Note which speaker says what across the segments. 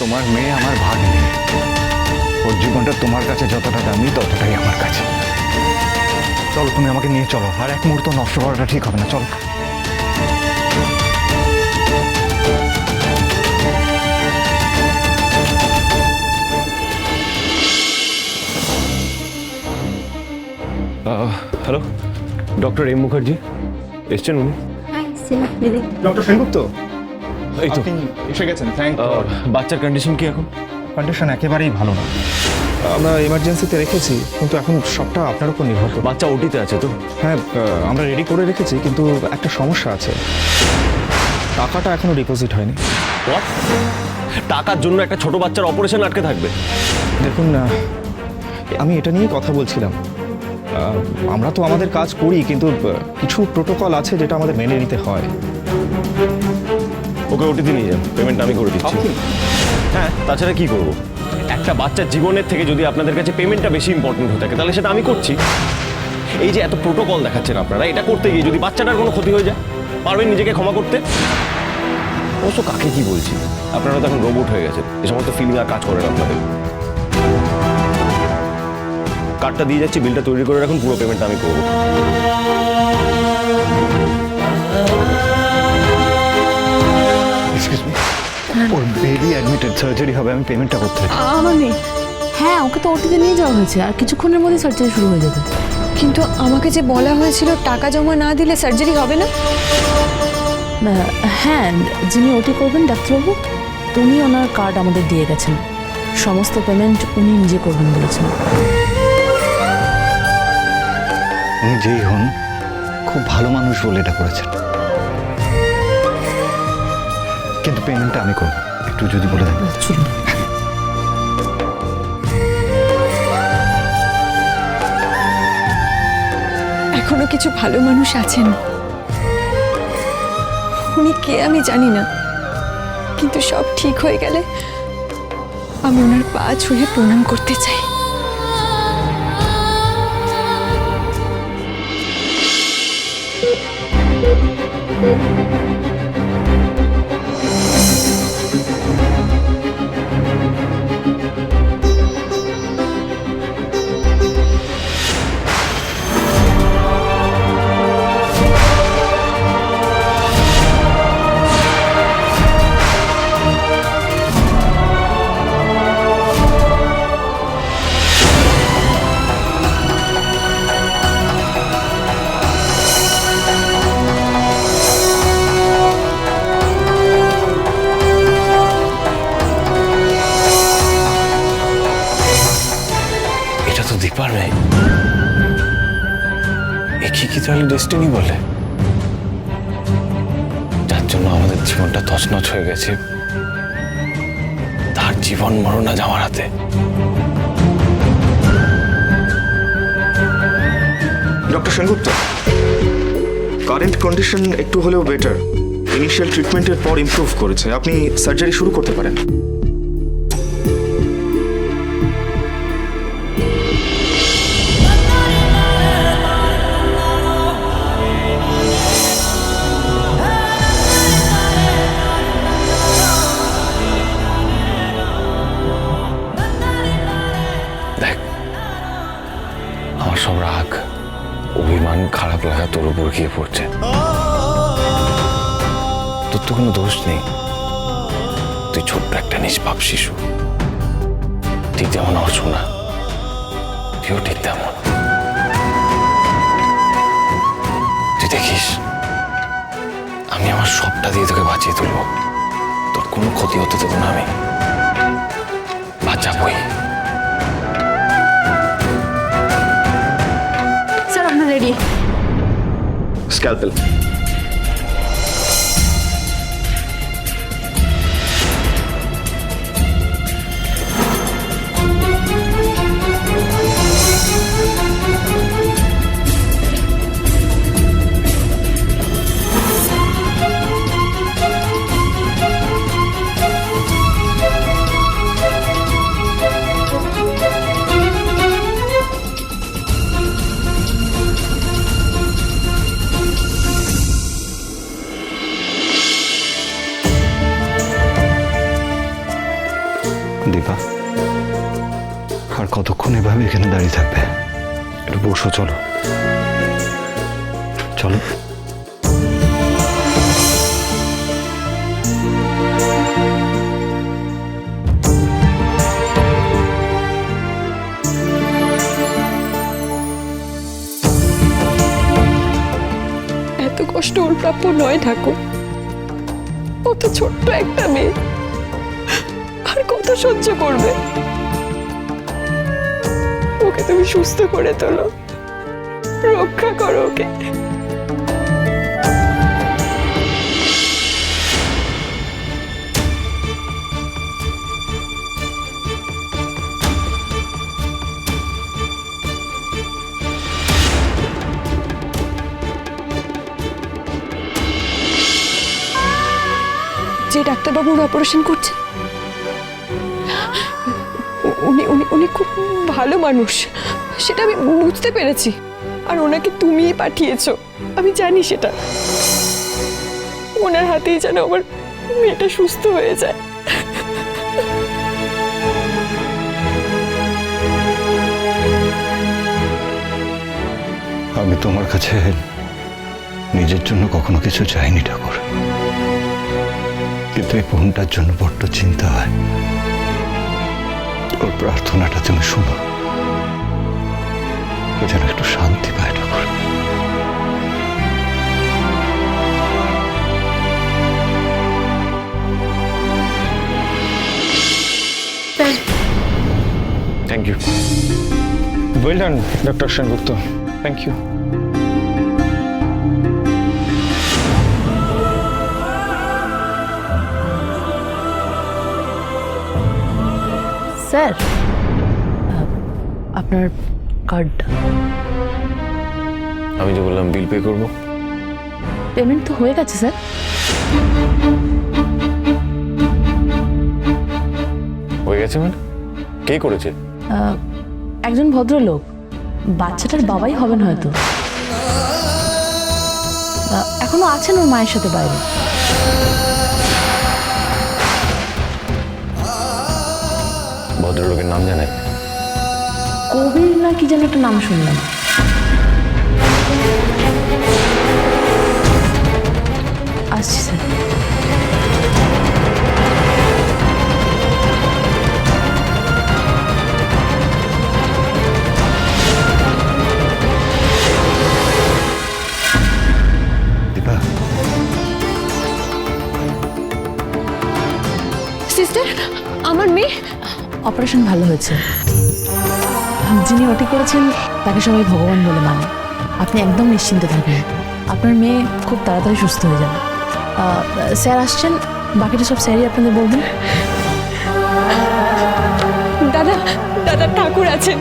Speaker 1: তোমার মেয়ে আমার ভাগ্নে। ওর জীবনটা তোমার কাছে যতটা দামি ততটাই আমার কাছে। চলো তুমি আমাকে নিয়ে চলো। আর এক মুহূর্ত নষ্ট করাটা ঠিক হবে না চলো।
Speaker 2: Hello doctor M Mukherjee. এসছেন উনি?
Speaker 1: ডক্টর সেনগুপ্ত?
Speaker 2: এই তো।
Speaker 1: আপনি এসে গেছেন থ্যাংক
Speaker 2: বাচ্চার কন্ডিশন কি এখন?
Speaker 1: কন্ডিশন একেবারেই ভালো না।
Speaker 3: আমরা এমার্জেন্সিতে রেখেছি কিন্তু এখন সবটা আপনার উপর নির্ভর করবে
Speaker 2: বাচ্চা ওটিতে আছে তো?
Speaker 3: হ্যাঁ আমরা রেডি করে রেখেছি কিন্তু একটা সমস্যা আছে। টাকাটা এখনও ডিপোজিট হয়নি?
Speaker 2: টাকার জন্য একটা ছোট বাচ্চার অপারেশন আটকে থাকবে?
Speaker 3: দেখুন আমি এটা নিয়ে কথা বলছিলাম। আমরা তো আমাদের কাজ করি কিন্তু কিছু প্রোটোকল আছে যেটা আমাদের মেনে নিতে হয়।
Speaker 2: ওকে ওটিতে নিয়ে যান পেমেন্ট আমি করে দিচ্ছি। হ্যাঁ তাছাড়া কি করব? একটা বাচ্চার জীবনের থেকে যদি আপনাদের কাছে পেমেন্টটা বেশি ইম্পর্টেন্ট হয়ে থাকে তাহলে সেটা আমি করছি। এই যে এত প্রোটোকল দেখাচ্ছেন আপনারা এটা করতে গিয়ে যদি বাচ্চাটার কোনো ক্ষতি হয়ে যায় পারবেন নিজেকে ক্ষমা করতে? অবশ্য কাকে কি বলছি? আপনারা তো এখন রোবট হয়ে গেছেন এই সমস্ত ফিলিং আর কাজ করেন আপনাদের। কার্ডটা দিয়ে যাচ্ছি বিলটা তৈরি করে রাখুন পুরো পেমেন্টটা আমি করব।
Speaker 1: বেবি অ্যাডমিটেড সার্জারি হবে আমি পেমেন্টটা করতে চাই।
Speaker 4: আমার নেই হ্যাঁ ওকে তো ওটিতে নিয়ে যাওয়া হয়েছে আর কিছুক্ষণের মধ্যে সার্জারি শুরু হয়ে যাবে।
Speaker 5: কিন্তু আমাকে যে বলা হয়েছিল টাকা জমা না দিলে সার্জারি হবে না?
Speaker 4: হ্যাঁ যিনি ওটি করবেন ডাক্তারবাবু উনি ওনার কার্ড আমাদের দিয়ে গেছেন। সমস্ত পেমেন্ট উনি নিজে করবেন বলেছেন।
Speaker 1: উনি যেই হন খুব ভালো মানুষ বলে এটা করেছেন। কিন্তু পেমেন্টটা আমি করব একটু যদি বলে দেন।
Speaker 5: এখনও কিছু ভালো মানুষ আছেন। উনি কে আমি জানি না। কিন্তু সব ঠিক হয়ে গেলে আমি ওনার পা ছুঁয়ে প্রণাম করতে চাই।
Speaker 2: এটা এ কি কি তাহলে ডেস্টিনি বলে? যার জন্য আমাদের জীবনটা তছনছ হয়ে গেছে। তার জীবন মরণ আজ আমার হাতে।
Speaker 3: ডক্টর সেনগুপ্ত কারেন্ট কন্ডিশন একটু হলেও বেটার ইনিশিয়াল ট্রিটমেন্টের পর ইমপ্রুভ করেছে। আপনি সার্জারি শুরু করতে পারেন।
Speaker 2: আমার সব রাগ, অভিমান, খারাপ লাগা তোর উপর গিয়ে পড়ছে। তোর তো কোনো দোষ নেই। তুই ছোট্ট একটা নিষ্পাপ শিশু। ঠিক যেমন শোনা তুইও ঠিক তেমন। তুই দেখিস, আমি আমার সবটা দিয়ে তোকে বাঁচিয়ে তুলবো। তোর কোনো ক্ষতি হতে দেবো না আমি। বাঁচাবই।
Speaker 1: scalpel. কতক্ষণ এভাবে এখানে দাঁড়িয়ে থাকবে? একটু বসো, চলো। চলো।
Speaker 5: এত কষ্ট ওর প্রাপ্য নয়, ঠাকুর। ও ছোট্ট একটা মেয়ে। আর কত সহ্য করবে? ওকে তুমি সুস্থ করে তোলো। রক্ষা করো ওকে। যে ডাক্তারবাবুর অপারেশন করছে উনি উনি উনি খুব ভালো মানুষ। সেটা আমি বুঝতে পেরেছি। আর ওনাকে তুমিই পাঠিয়েছো। আমি জানি সেটা। ওনার হাতেই যেন আমার মেয়েটা সুস্থ হয়ে যায়।
Speaker 1: আমি তোমার কাছে নিজের জন্য কখনো কিছু চাইনি, ঠাকুর। কিন্তু এই ফোনটার জন্য বড্ড চিন্তা হয়। ওর প্রার্থনাটা তুমি শোনো। যেন একটু শান্তি পায় ঠাকুর।
Speaker 2: Thank you
Speaker 3: well done doctor Sengupta thank you
Speaker 4: sir আপনার কার্ডটা
Speaker 2: আমি যে বললাম বিল পে করব।
Speaker 4: পেমেন্ট তো হয়ে গেছে স্যার।
Speaker 2: হয়ে গেছে মানে? কে করেছে?
Speaker 4: একজন ভদ্রলোক। বাচ্চাটার বাবাই হবেন হয়তো। এখনও আছেন ওর মায়ের সাথে বাইরে।
Speaker 2: ভদ্রলোকের নাম জানেন
Speaker 4: কবির না কি যেন একটা নাম শুনলাম। আসছি স্যার। অপারেশন ভালো হয়েছে। যিনি ওটি করেছেন তাকে সবাই ভগবান বলে মানে। আপনি একদম নিশ্চিন্তে থাকবেন আপনার মেয়ে খুব তাড়াতাড়ি সুস্থ হয়ে যাবে। স্যার আসছেন? বাকিটা সব স্যারই আপনাদের বলবেন
Speaker 5: দাদা দাদা ঠাকুর আছেন।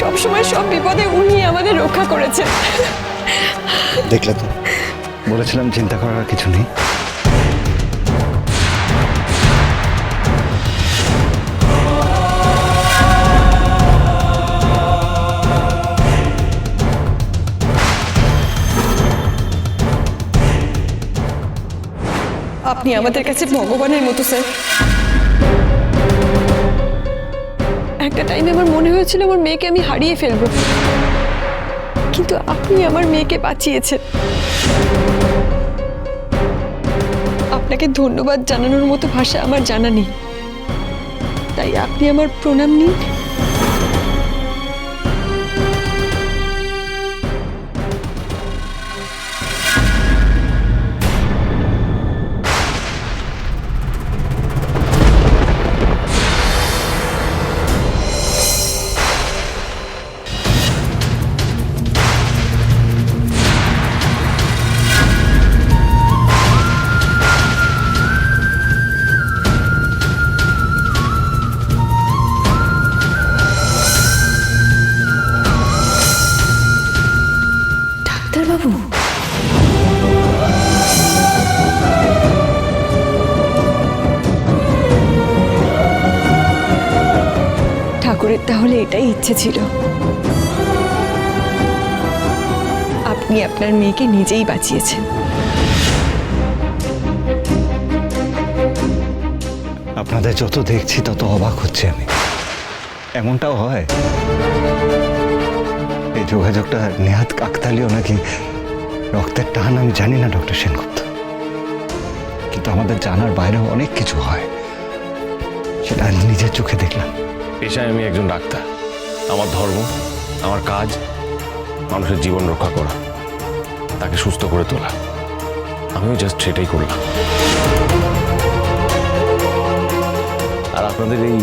Speaker 5: সব সময় সব বিপদে উনি আমাদের রক্ষা করেছেন।
Speaker 1: দেখলে তো। বলেছিলাম চিন্তা করার কিছু নেই।
Speaker 5: আপনি আমাদের কাছে ভগবানের মতো, স্যার। একটা টাইমে আমার মনে হয়েছিল আমার মেয়েকে আমি হারিয়ে ফেলব। কিন্তু আপনি আমার মেয়েকে বাঁচিয়েছেন। আপনাকে ধন্যবাদ জানানোর মতো ভাষা আমার জানা নেই। তাই আপনি আমার প্রণাম নিন। ইচ্ছে ছিল। আপনি আপনার মেয়েকে নিজেই বাঁচিয়েছেন।
Speaker 1: আপনাদের যত দেখছি তত অবাক হচ্ছে আমি। এমনটাও হয়? এই যোগাযোগটা নেহাত কাকতালীয় নাকি রক্তের টান আমি জানি না ডক্টর সেনগুপ্ত। কিন্তু আমাদের জানার বাইরেও অনেক কিছু হয়। সেটা নিজের চোখে দেখলাম।
Speaker 2: পেশায় আমি একজন ডাক্তার। আমার ধর্ম, আমার কাজ, মানুষের জীবন রক্ষা করা, তাকে সুস্থ করে তোলা। আমিও জাস্ট সেটাই করলাম। আর আপনাদের এই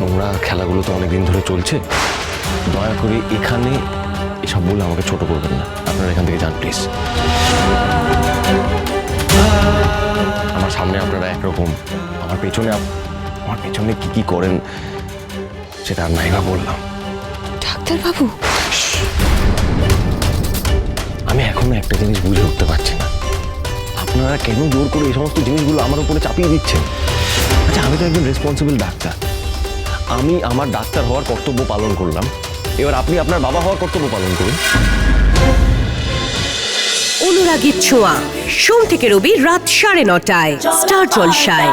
Speaker 2: নোংরা খেলাগুলো তো অনেকদিন ধরে চলছে। দয়া করে এখানে এসব বলে আমাকে ছোট করবেন না। আপনারা এখান থেকে যান প্লিজ আমার সামনে আপনারা একরকম, আমার পেছনে আমার পেছনে কি কি করেন, সেটা আর নাইবা বললাম।
Speaker 5: ডাক্তারবাবু?
Speaker 2: আমি এখনও একটা জিনিস বুঝে উঠতে পারছি না। আপনারা কেন জোর করে এই সমস্ত জিনিসগুলো আমার উপরে চাপিয়ে দিচ্ছেন? আচ্ছা আমি তো একজন রেসপন্সিবল ডাক্তার। আমি আমার ডাক্তার হওয়ার কর্তব্য পালন করলাম। এবার আপনি আপনার বাবা হওয়ার কর্তব্য পালন করুন।
Speaker 6: অনুরাগীর ছোঁয়া। সোম থেকে রবি রাত সাড়ে নটায় স্টার জলসায়।